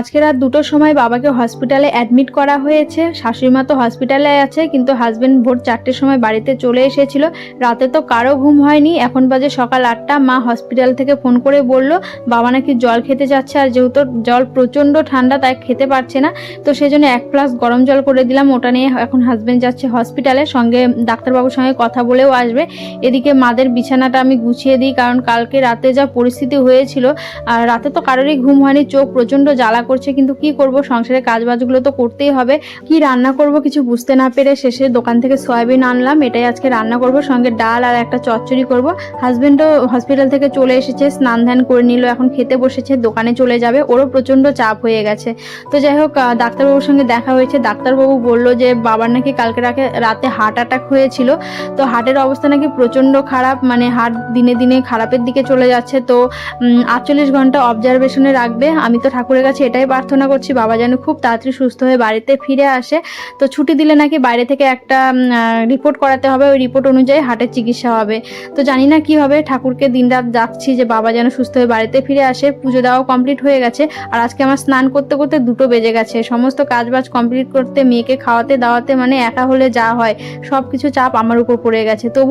আজকে রাত দুটোর সময় বাবাকে হসপিটালে অ্যাডমিট করা হয়েছে। শাশুড়ি মা তো হসপিটালে আছে, কিন্তু হাজবেন্ড ভোর চারটের সময় বাড়িতে চলে এসেছিল। রাতে তো কারও ঘুম হয়নি। এখন বাজে সকাল আটটা। মা হসপিটাল থেকে ফোন করে বলল, বাবা নাকি জল খেতে যাচ্ছে আর যেহেতু জল প্রচণ্ড ঠান্ডা, তাই খেতে পারছে না। তো সেই জন্য এক গ্লাস গরম জল করে দিলাম। ওটা নিয়ে এখন হাজবেন্ড যাচ্ছে হসপিটালে। সঙ্গে ডাক্তারবাবুর সঙ্গে কথা বলেও আসবে। এদিকে মাদের বিছানাটা আমি গুছিয়ে দিই, কারণ কালকে রাতে যা পরিস্থিতি হয়েছিল, আর রাতে তো কারোরই ঘুম হয়নি। চোখ প্রচণ্ড জ্বালা করছে, কিন্তু কি করব? সংসারে কাজ বাজগুলো তো করতেই হবে। কি রান্না করব কিছু বুঝতে না পেরে শেষে দোকান থেকে সয়াবিন আনলাম। এটাই আজকে রান্না করব, সঙ্গে ডাল আর একটা চচ্চড়ি করব। হাজবেন্ডও হসপিটাল থেকে চলে এসেছে, স্নান ধ্যান করে নিল, এখন খেতে বসেছে, দোকানে চলে যাবে। ওরও প্রচণ্ড চাপ হয়ে গেছে। তো যাই হোক ডাক্তারবাবুর সঙ্গে দেখা হয়েছে। ডাক্তারবাবু বলল যে, বাবার নাকি কালকে রাতে রাতে হার্ট অ্যাটাক হয়েছিল। তো হার্টের অবস্থা নাকি প্রচণ্ড খারাপ মানে হার্ট দিনে দিনে খারাপের দিকে চলে যাচ্ছে। তো আটচল্লিশ ঘণ্টা অবজারভেশনে রাখবে। আমি তো ঠাকুরের কাছে এটাই প্রার্থনা করছি বাবা যেন খুব তাড়াতাড়ি সুস্থ হয়ে বাড়িতে ফিরে আসে। তো ছুটি দিলে নাকি বাইরে থেকে একটা রিপোর্ট করাতে হবে। ওই রিপোর্ট অনুযায়ী হার্টের চিকিৎসা হবে। তো জানি না কি হবে। ঠাকুরকে দিন রাত যাচ্ছি যে বাবা যেন সুস্থ হয়ে বাড়িতে ফিরে আসে। পুজো দেওয়াও কমপ্লিট হয়ে গেছে। আর আজকে আমার স্নান করতে করতে দুটো বেজে গেছে। সমস্ত কাজ বাজ কমপ্লিট করতে, মেয়েকে খাওয়াতে, দাওয়াতে মানে একা হলে যা হয় সব কিছু চাপ আমার উপর পড়ে গেছে। তবু